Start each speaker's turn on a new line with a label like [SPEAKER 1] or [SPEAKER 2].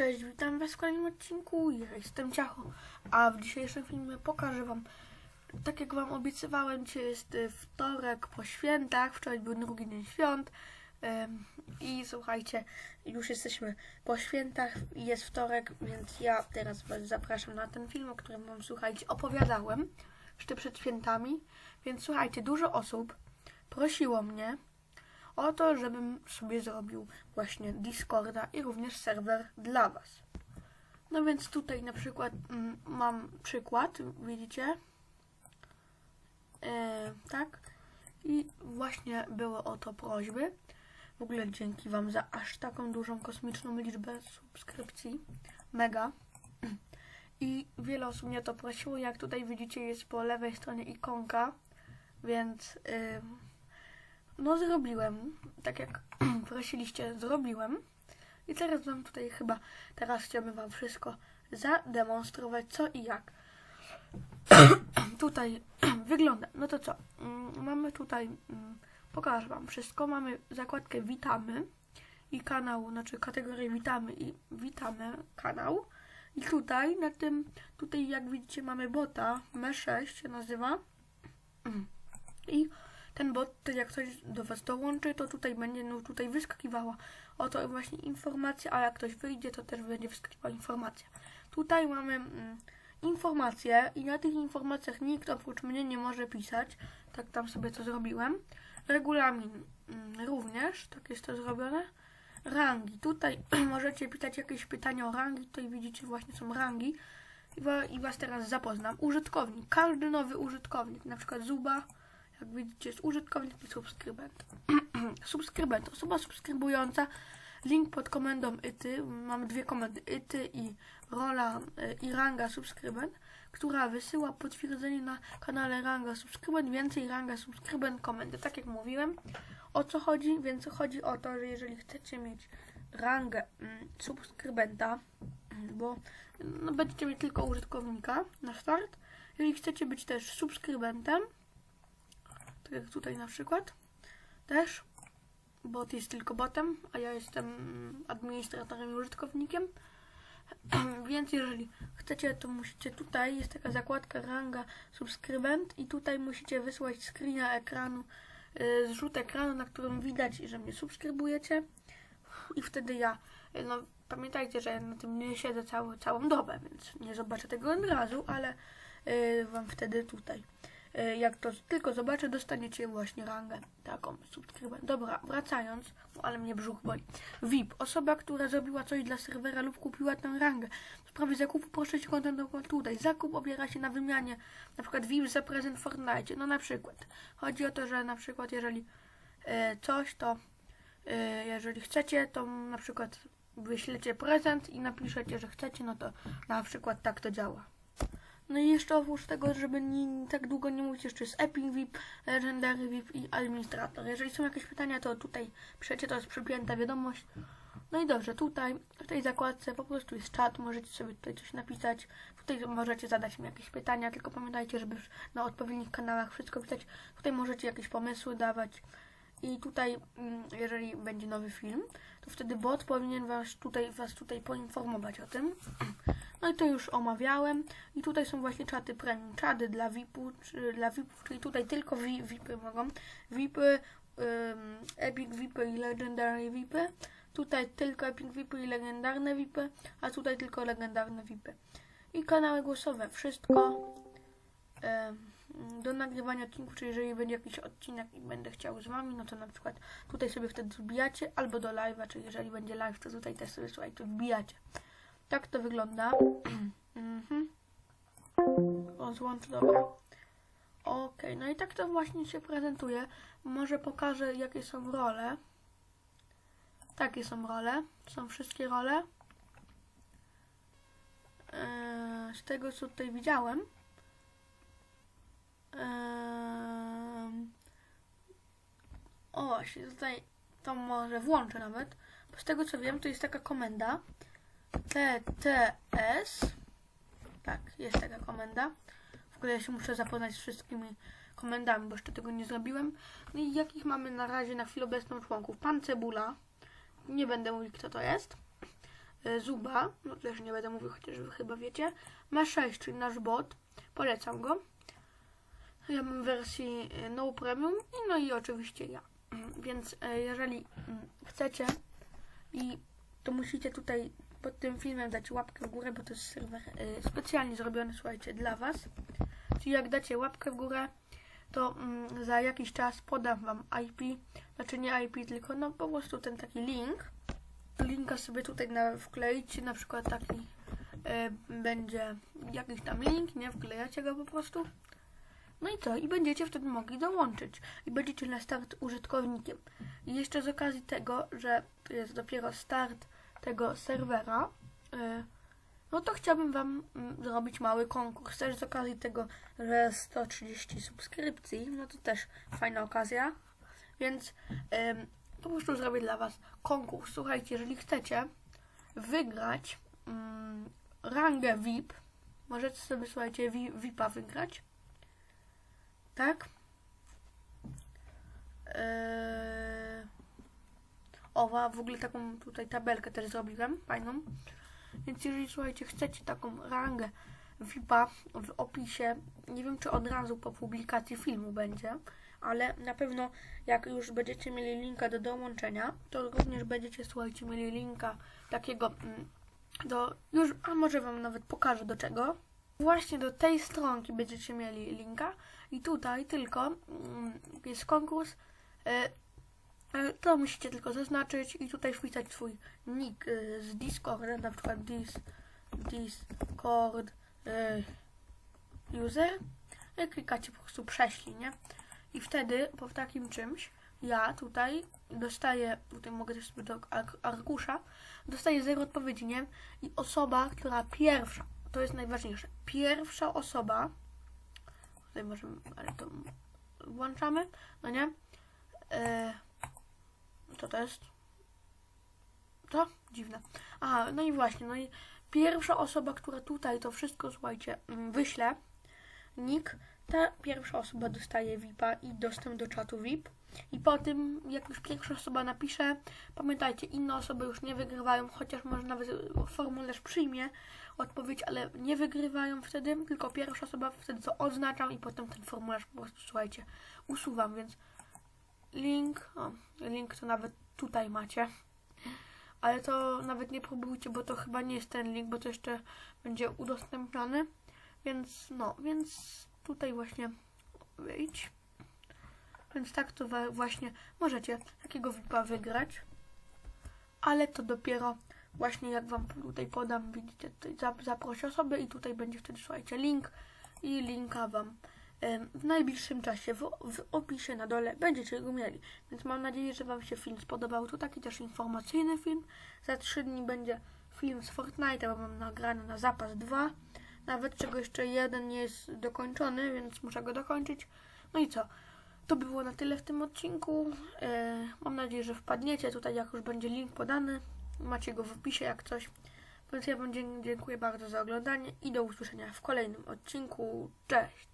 [SPEAKER 1] Cześć, witam Was w kolejnym odcinku. Ja jestem Ciacho, a w dzisiejszym filmie pokażę Wam, tak jak Wam obiecywałem, dzisiaj jest y, wtorek po świętach, wczoraj był drugi dzień świąt i słuchajcie, już jesteśmy po świętach, jest wtorek, więc ja teraz Was zapraszam na ten film, o którym Wam, słuchajcie, opowiadałem jeszcze przed świętami, więc słuchajcie, dużo osób prosiło mnie, o to, żebym sobie zrobił właśnie Discorda i również serwer dla Was. No więc tutaj na przykład mm, mam przykład, widzicie? E, tak? I właśnie były o to prośby. W ogóle dzięki Wam za aż taką dużą kosmiczną liczbę subskrypcji. Mega. I wiele osób mnie to prosiło. Jak tutaj widzicie, jest po lewej stronie ikonka, więc. ym, no zrobiłem, tak jak prosiliście, zrobiłem. I teraz wam tutaj chyba, teraz chciałbym wam wszystko zademonstrować, co i jak. tutaj wygląda. No to co? Mm, Mamy tutaj, mm, pokażę wam wszystko. Mamy zakładkę witamy i kanał, znaczy kategorię witamy i witamy kanał. I tutaj na tym, tutaj jak widzicie mamy bota, M6 się nazywa. I ten bot, to jak ktoś do Was dołączy, to tutaj będzie no, tutaj wyskakiwała oto właśnie informacja, a jak ktoś wyjdzie, to też będzie wyskakiwała informacja. Tutaj mamy mm, informacje i na tych informacjach nikt oprócz mnie nie może pisać. Tak tam sobie to zrobiłem. Regulamin mm, również, tak jest to zrobione. Rangi. Tutaj możecie pisać jakieś pytania o rangi. Tutaj widzicie właśnie są rangi. I Was teraz zapoznam. Użytkownik. Każdy nowy użytkownik, na przykład Zuba, jak widzicie, jest użytkownik i subskrybent. subskrybent, osoba subskrybująca, link pod komendą ity, mamy dwie komendy, ity i rola y, i ranga subskrybent, która wysyła potwierdzenie na kanale ranga subskrybent, więcej ranga subskrybent komendy. Tak jak mówiłem, o co chodzi? Więc chodzi o to, że jeżeli chcecie mieć rangę mm, subskrybenta, mm, bo no, będziecie mieć tylko użytkownika na start, jeżeli chcecie być też subskrybentem, tak jak tutaj na przykład, też bot jest tylko botem, a ja jestem administratorem i użytkownikiem. Więc jeżeli chcecie, to musicie tutaj, jest taka zakładka ranga subskrybent i tutaj musicie wysłać screena ekranu, yy, zrzut ekranu, na którym widać, że mnie subskrybujecie i wtedy ja, yy, no pamiętajcie, że ja na tym nie siedzę całą, całą dobę, więc nie zobaczę tego od razu, ale yy, wam wtedy tutaj jak to tylko zobaczę, dostaniecie właśnie rangę taką subskrybent. Dobra, wracając, ale mnie brzuch boli. VIP, osoba, która zrobiła coś dla serwera lub kupiła tę rangę. W sprawie zakupu proszę się kontentować tutaj. Zakup opiera się na wymianie, na przykład VIP za prezent w Fortnite. No na przykład. Chodzi o to, że na przykład jeżeli e, coś, to e, jeżeli chcecie, to na przykład wyślecie prezent i napiszecie, że chcecie, no to na przykład tak to działa. No i jeszcze oprócz tego, żeby nie, tak długo nie mówić, jeszcze jest Epic VIP, Legendary VIP i Administrator. Jeżeli są jakieś pytania, to tutaj piszecie, to jest przypięta wiadomość. No i dobrze, tutaj w tej zakładce po prostu jest czat, możecie sobie tutaj coś napisać. Tutaj możecie zadać mi jakieś pytania, tylko pamiętajcie, żeby na odpowiednich kanałach wszystko pisać. Tutaj możecie jakieś pomysły dawać. I tutaj, mm, jeżeli będzie nowy film, to wtedy bot powinien was tutaj, was tutaj poinformować o tym. No i to już omawiałem. I tutaj są właśnie czaty premium, czady dla VIP-u, czy dla VIP-ów, czyli tutaj tylko vi- VIPy mogą. VIPy, um, Epic VIPy i Legendary VIPy. Tutaj tylko Epic VIPy i legendarne VIPy, a tutaj tylko legendarne VIPy. I kanały głosowe, wszystko. do nagrywania odcinków, czyli jeżeli będzie jakiś odcinek i będę chciał z wami, no to na przykład tutaj sobie wtedy wbijacie, albo do live'a, czyli jeżeli będzie live, to tutaj też sobie słuchajcie, wbijacie. Tak to wygląda. mhm. Rozłącz, dobra. Okej, no i tak to właśnie się prezentuje. Może pokażę, jakie są role. Takie są role. Są wszystkie role. Eee, z tego, co tutaj widziałem. Eee, o, właśnie tutaj to może włączę nawet. Bo z tego, co wiem, to jest taka komenda. TTS. Tak, jest taka komenda. W ogóle ja się muszę zapoznać z wszystkimi komendami, bo jeszcze tego nie zrobiłem. No i jakich mamy na razie na chwilę obecną członków? Pan Cebula. Nie będę mówił, kto to jest. e, Zuba, no też nie będę mówił, chociaż wy chyba wiecie, ma 6, czyli nasz bot, polecam go. Ja mam w wersji e, no premium i no i oczywiście ja. Więc e, jeżeli mm, chcecie i to musicie tutaj pod tym filmem dać łapkę w górę, bo to jest serwer e, specjalnie zrobiony, słuchajcie, dla Was. Czyli jak dacie łapkę w górę, to mm, za jakiś czas podam Wam IP, znaczy nie IP, tylko no po prostu ten taki link. Linka sobie tutaj na, wkleicie, na przykład taki e, będzie jakiś tam link, nie? Wklejacie go po prostu. No i co? I będziecie wtedy mogli dołączyć. I będziecie na start użytkownikiem. I jeszcze z okazji tego, że jest dopiero start tego serwera, y, no to chciałbym Wam mm, zrobić mały konkurs. Też z okazji tego, że 130 subskrypcji, no to też fajna okazja. Więc po prostu zrobię dla Was konkurs. Słuchajcie, jeżeli chcecie wygrać ym, rangę VIP, możecie sobie, słuchajcie, Vi- VIPa wygrać. Tak? Eee... Owa, w ogóle taką tutaj tabelkę też zrobiłem, fajną. Więc jeżeli, słuchajcie, chcecie taką rangę VIP-a w opisie, nie wiem, czy od razu po publikacji filmu będzie, ale na pewno jak już będziecie mieli linka do dołączenia, to również będziecie, słuchajcie, mieli linka takiego mm, do, już, a może Wam nawet pokażę do czego. Właśnie do tej stronki będziecie mieli linka i tutaj tylko mm, jest konkurs. E, To musicie tylko zaznaczyć i tutaj wpisać swój nick e, z Discorda, na przykład dis, Discord e, user. I klikacie po prostu prześlij, nie? I wtedy po takim czymś ja tutaj dostaję, tutaj mogę też sobie do ark- arkusza, dostaję zero odpowiedzi, nie? I osoba, która pierwsza, to jest najważniejsze, pierwsza osoba, tutaj możemy, ale to włączamy, no nie? E, co to jest? To? Dziwne. Aha, no i właśnie, no i pierwsza osoba, która tutaj to wszystko, słuchajcie, mm, wyśle, nick, ta pierwsza osoba dostaje VIP-a i dostęp do czatu VIP. I po tym, jak już pierwsza osoba napisze, pamiętajcie, inne osoby już nie wygrywają, chociaż może nawet formularz przyjmie odpowiedź, ale nie wygrywają wtedy, tylko pierwsza osoba wtedy co odznaczam i potem ten formularz po prostu, słuchajcie, usuwam, więc link, o, link to nawet tutaj macie. Ale to nawet nie próbujcie, bo to chyba nie jest ten link, bo to jeszcze będzie udostępniony. Więc no, więc tutaj właśnie wyjdź. Więc tak to właśnie możecie takiego VIPa wygrać. Ale to dopiero właśnie jak wam tutaj podam, widzicie, tutaj zap- zaproś osobę i tutaj będzie wtedy, słuchajcie, link i linka wam w najbliższym czasie w, w opisie na dole będziecie go mieli. Więc mam nadzieję, że wam się film spodobał. To taki też informacyjny film. Za trzy dni będzie film z Fortnite, bo mam nagrany na zapas 2. Nawet czego jeszcze jeden nie jest dokończony, więc muszę go dokończyć. No i co? To było na tyle w tym odcinku. E, mam nadzieję, że wpadniecie tutaj, jak już będzie link podany. Macie go w opisie, jak coś. Więc ja Wam dziękuję bardzo za oglądanie i do usłyszenia w kolejnym odcinku. Cześć!